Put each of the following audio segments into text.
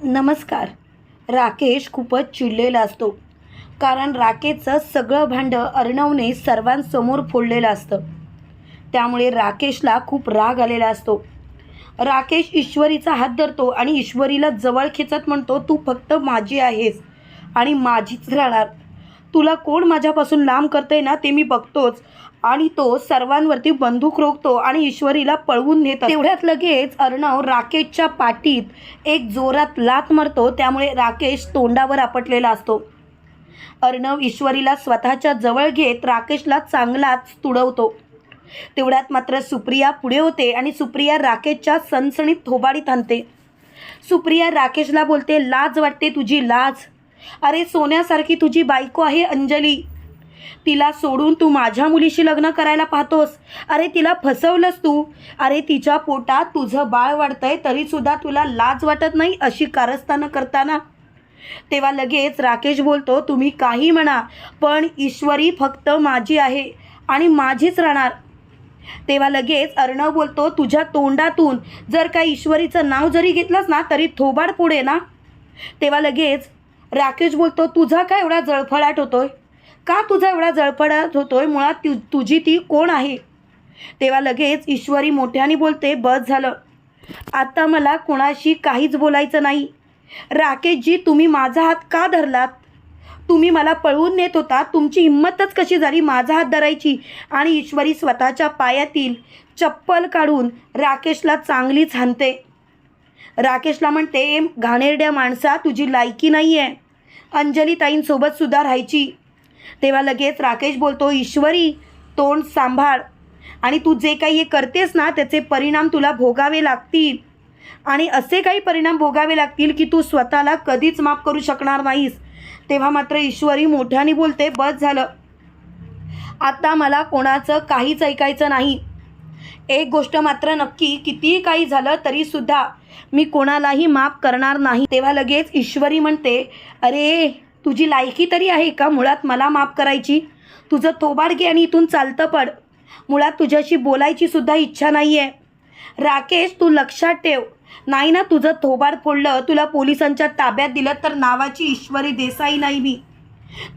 नमस्कार. राकेश खूपच चिडलेला असतो. कारण राकेशचं सगळं भांडं अर्णवने सर्वांसमोर फोडलेलं असतं. त्यामुळे राकेशला खूप राग आलेला असतो. राकेश ईश्वरीचा हात धरतो आणि ईश्वरीला जवळ खेचत म्हणतो तू फक्त माझी आहेस आणि माझीच राहणार. तुला कोण माझ्यापासून लांब करते ना ते मी बघतोच. आणि तो सर्वांवरती बंदूक रोखतो आणि ईश्वरीला पळवून नेतो तेवढ्यात लगेच अर्णव राकेशच्या पाठीत एक जोरात लात मारतो. त्यामुळे राकेश तोंडावर आपटलेला असतो. अर्णव ईश्वरीला स्वतःच्या जवळ घेत राकेशला चांगलाच तुडवतो. तेवढ्यात मात्र सुप्रिया पुढे होते आणि सुप्रिया राकेशच्या सणसणीत थोबाडीत आणते. सुप्रिया राकेशला बोलते लाज वाटते तुझी लाज. अरे सोन्यासारखी तुझी बायको आहे अंजली. तिला सोडून तू माझ्या मुलीशी लग्न करायला पाहतोस. अरे तिला फसवलंस तू. अरे तिच्या पोटात तुझं बाळ वाढतंय तरीसुद्धा तुला लाज वाटत नाही अशी कारस्थानं करताना? तेव्हा लगेच राकेश बोलतो तुम्ही काही म्हणा पण ईश्वरी फक्त माझी आहे आणि माझीच राहणार. तेव्हा लगेच अर्णव बोलतो तुझ्या तोंडातून जर का ईश्वरीचं नाव जरी घेतलंस ना तरी थोबाड पुढे ना. तेव्हा लगेच राकेश बोलतो तुझा काय एवढा जळफळाट होतोय? का तुझा एवढा जळफळाट होतोय? मुळात तु तुझी ती कोण आहे? तेव्हा लगेच ईश्वरी मोठ्याने बोलते बस झालं. आता मला कोणाशी काहीच बोलायचं नाही. राकेशजी तुम्ही माझा हात का धरलात? तुम्ही मला पळवून नेत होता. तुमची हिंमतच कशी झाली माझा हात धरायची? आणि ईश्वरी स्वतःच्या पायातील चप्पल काढून राकेशला चांगलीच हाणते. राकेशला म्हणते घाणेरड्या माणसा तुझी लायकी नाही आहे अंजली ताईंसोबत सुद्धा राहायची. तेव्हा लगेच राकेश बोलतो ईश्वरी तोंड सांभाळ. आणि तू जे काही हे करतेस ना त्याचे परिणाम तुला भोगावे लागतील. आणि असे काही परिणाम भोगावे लागतील की तू स्वतःला कधीच माफ करू शकणार नाहीस. तेव्हा मात्र ईश्वरी मोठ्याने बोलते बस झालं. आता मला कोणाचं काहीच ऐकायचं नाही. एक गोष्ट मात्र नक्की कितीही काही झालं तरीसुद्धा मी कोणालाही माफ करणार नाही. तेव्हा लगेच ईश्वरी म्हणते अरे तुझी लायकी तरी आहे का मुळात मला माफ करायची? तुझं थोबाड घे आणि इथून चालतं पड. मुळात तुझ्याशी बोलायची सुद्धा इच्छा नाही आहे राकेश तू लक्षात ठेव. नाही ना तुझं थोबाड फोडलं तुला पोलिसांच्या ताब्यात दिलं तर नावाची ईश्वरी देसाई नाही मी.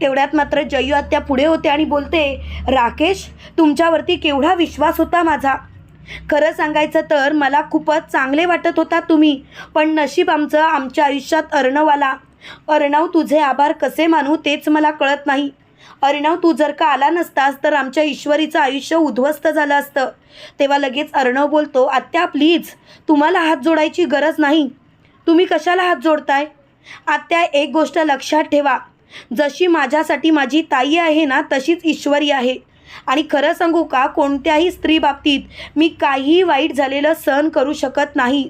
तेवढ्यात मात्र जयू आत्या पुढे होते आणि बोलते राकेश तुमच्यावरती केवढा विश्वास होता माझा? खरं सांगायचं तर मला खूपच चांगले वाटत होता तुम्ही पण नशीब आमचं आमच्या आयुष्यात अर्णवाला. अर्णव तुझे आभार कसे मानू तेच मला कळत नाही. अर्णव तू जर का आला नसतास तर आमच्या ईश्वरीचं आयुष्य उद्ध्वस्त झालं असतं. तेव्हा लगेच अर्णव बोलतो आत्या प्लीज तुम्हाला हात जोडायची गरज नाही. तुम्ही कशाला हात जोडताय? आत्या एक गोष्ट लक्षात ठेवा. जशी माझ्यासाठी माझी ताई आहे ना तशीच ईश्वरी आहे. आणि खरं सांगू का कोणत्याही स्त्री बाबतीत मी काहीही वाईट झालेलं सहन करू शकत नाही.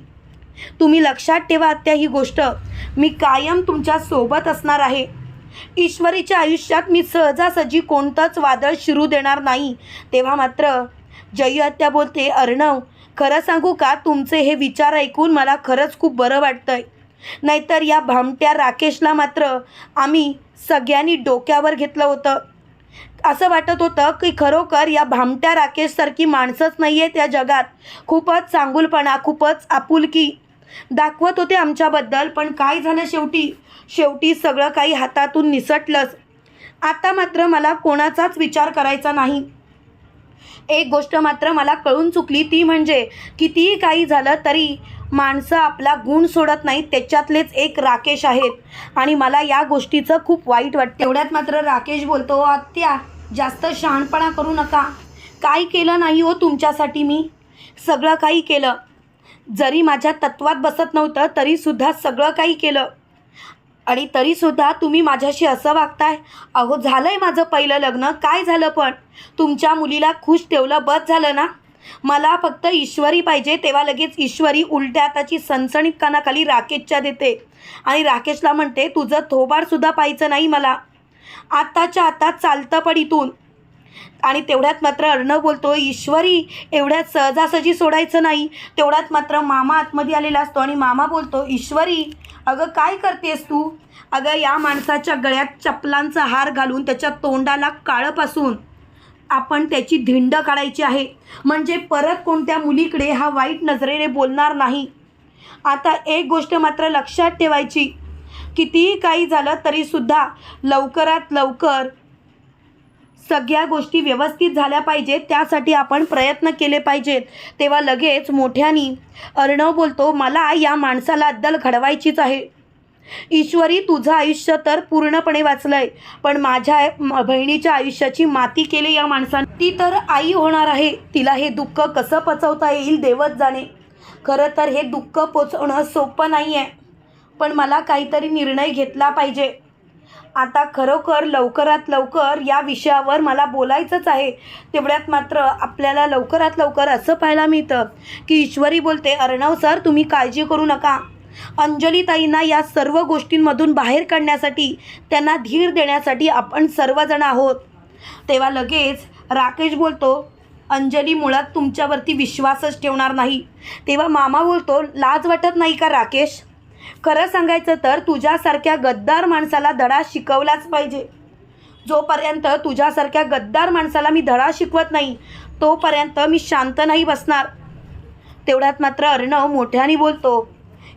तुम्ही लक्षात ठेवा आत्या ही गोष्ट. मी कायम तुमच्यासोबत असणार आहे. ईश्वरीच्या आयुष्यात मी सहजासहजी कोणतंच वादळ शिरू देणार नाही. तेव्हा मात्र जयी आत्या बोलते अर्णव खरं सांगू का? तुमचे हे विचार ऐकून मला खरंच खूप बरं वाटतंय. नाहीतर या भामट्या राकेशला मात्र आम्ही सगळ्यांनी डोक्यावर घेतलं होतं. असं वाटत होतं की खरोखर या भामट्या राकेशसारखी माणसंच नाही आहे त्या जगात. खूपच चांगुलपणा खूपच आपुलकी दाखवत होते आमच्याबद्दल पण काय झालं शेवटी? शेवटी सगळं काही हातातून निसटलंच. आता मात्र मला कोणाचाच विचार करायचा नाही. एक गोष्ट मात्र मला कळून चुकली ती म्हणजे कितीही काही झालं तरी माणसं आपला गुण सोडत नाहीत त्याच्यातलेच एक राकेश आहेत. आणि मला या गोष्टीचं खूप वाईट वाटतं. तेवढ्यात मात्र राकेश बोलतो आत्या जास्त शहाणपणा करू नका. काय केलं नाही हो तुमच्यासाठी मी? सगळं काही केलं. जरी माझ्या तत्वात बसत नव्हतं तरीसुद्धा सगळं काही केलं. आणि तरीसुद्धा तुम्ही माझ्याशी असं वागताय अहो झालं आहे माझं पहिलं लग्न काय झालं पण? तुमच्या मुलीला खुश ठेवलं बस झालं ना? मला फक्त ईश्वरी पाहिजे तेव्हा लगेच ईश्वरी उलट्या हाताची सणसणीत कानाखाली राकेशच्या देते. आणि राकेशला म्हणते तुझं थोबाडसुद्धा पाहायचं नाही मला. आत्ताच्या आता चालतं पण इथून. आणि तेवढ्यात मात्र अर्णव बोलतो ईश्वरी एवढ्यात सहजासहजी सोडायचं नाही. तेवढ्यात मात्र मामा आतमध्ये आलेला असतो आणि मामा बोलतो ईश्वरी अगं काय करतेस तू? अगं या माणसाच्या गळ्यात चपलांचा हार घालून त्याच्या तोंडाला काळंपासून आपण त्याची धिंड काढायची आहे. म्हणजे परत कोणत्या मुलीकडे हा वाईट नजरेने बोलणार नाही? आता एक गोष्ट मात्र लक्षात ठेवायची. कितीही काही झालं तरीसुद्धा लवकरात लवकर सगळ्या गोष्टी व्यवस्थित झाल्या पाहिजेत त्यासाठी आपण प्रयत्न केले पाहिजेत. तेव्हा लगेच मोठ्यानी अर्णव बोलतो मला या माणसाला अद्दल घडवायचीच आहे. ईश्वरी तुझं आयुष्य तर पूर्णपणे वाचलंय पण माझ्या बहिणीच्या आयुष्याची माती केली या माणसाने. ती तर आई होणार आहे. तिला हे दुःख कसं पचवता येईल देवत जाणे. खरं तर हे दुःख पोचवणं सोपं नाही आहे पण मला काहीतरी निर्णय घेतला पाहिजे. आता खरोखर लवकरात लवकर या विषयावर मला बोलायचंच आहे. तेवढ्यात मात्र आपल्याला लवकरात लवकर असं पाहायला मिळतं की ईश्वरी बोलते अर्णव सर तुम्ही काळजी करू नका. अंजलीताईंना या सर्व गोष्टींमधून बाहेर काढण्यासाठी त्यांना धीर देण्यासाठी आपण सर्वजण आहोत. तेव्हा लगेच राकेश बोलतो अंजली मुळात तुमच्यावरती विश्वासच ठेवणार नाही. तेव्हा मामा बोलतो लाज वाटत नाही का राकेश? खरं सांगायचं तर तुझ्यासारख्या गद्दार माणसाला धडा शिकवलाच पाहिजे. जोपर्यंत तुझ्यासारख्या गद्दार माणसाला मी धडा शिकवत नाही तोपर्यंत मी शांत नाही बसणार. तेवढ्यात मात्र अर्णव मोठ्याने बोलतो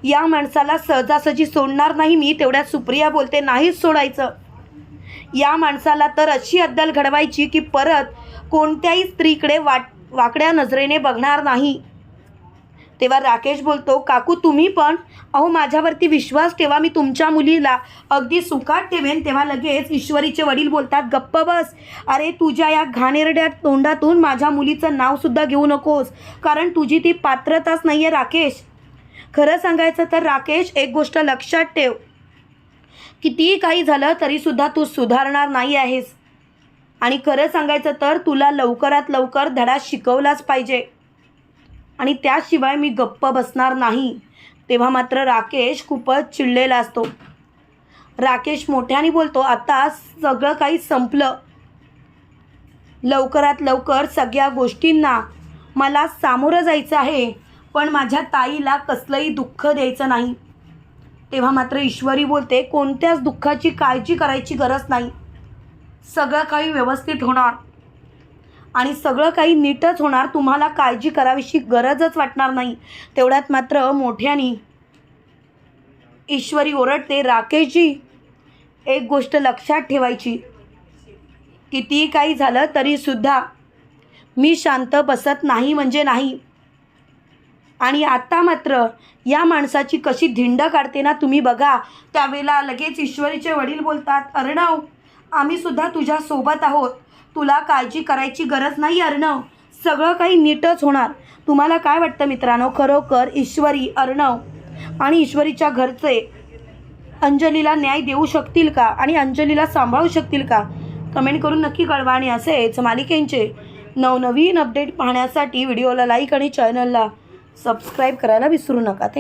या माणसाला सहजासहजी सोडणार नाही मी तेवढ्यात सुप्रिया बोलते नाहीच सोडायचं. या माणसाला तर अशी अद्दल घडवायची की परत कोणत्याही स्त्रीकडे वाट वाकड्या नजरेने बघणार नाही. तेव्हा राकेश बोलतो काकू तुम्ही पण? अहो माझ्यावरती विश्वास ठेवा मी तुमच्या मुलीला अगदी सुखात ठेवेन. तेव्हा लगेच ईश्वरीचे वडील बोलतात गप्प बस. अरे तुझ्या या घाणेरड्या तोंडातून माझ्या मुलीचं नावसुद्धा घेऊ नकोस कारण तुझी ती पात्रताच नाही आहे राकेश. खरं सांगायचं तर राकेश एक गोष्ट लक्षात ठेव. कितीही काही झालं तरीसुद्धा तू सुधारणार नाही आहेस. आणि खरं सांगायचं तर तुला लवकरात लवकर धडा शिकवलाच पाहिजे. आणि त्याशिवाय मी गप्प बसणार नाही. तेव्हा मात्र राकेश खूपच चिडलेला असतो. राकेश मोठ्याने बोलतो आता सगळं काही संपलं. लवकरात लवकर सगळ्या गोष्टींना मला सामोरं जायचं आहे पण माझ्या ताईला कसलंही दुःख द्यायचं नाही. तेव्हा मात्र ईश्वरी बोलते कोणत्याच दुःखाची काळजी करायची गरज नाही. सगळं काही व्यवस्थित होणार. आणि सगळं काही नीटच होणार. तुम्हाला काळजी करावीशी गरजच वाटणार नाही. तेवढ्यात मात्र मोठ्यानी ईश्वरी ओरडते राकेशजी एक गोष्ट लक्षात ठेवायची. कितीही काही झालं तरीसुद्धा मी शांत बसत नाही म्हणजे नाही. आणि आता मात्र या माणसाची कशी धिंड काढते ना तुम्ही बघा. त्यावेळेला लगेच ईश्वरीचे वडील बोलतात अर्णव आम्ही सुद्धा आहोत. तुला काळजी करायची गरज नाही अर्णव. सगळं काही नीटच होणार. तुम्हाला काय वाटतं मित्रांनो? खरोखर ईश्वरी अर्णव आणि ईश्वरीच्या घरचे अंजलीला न्याय देऊ शकतील का आणि अंजलीला सांभाळू शकतील का? कमेंट करून नक्की कळवा आणि असेच मालिकेंचे नवनवीन अपडेट पाहण्यासाठी व्हिडिओला लाईक आणि चॅनलला सबस्क्राईब करायला विसरू नका. ते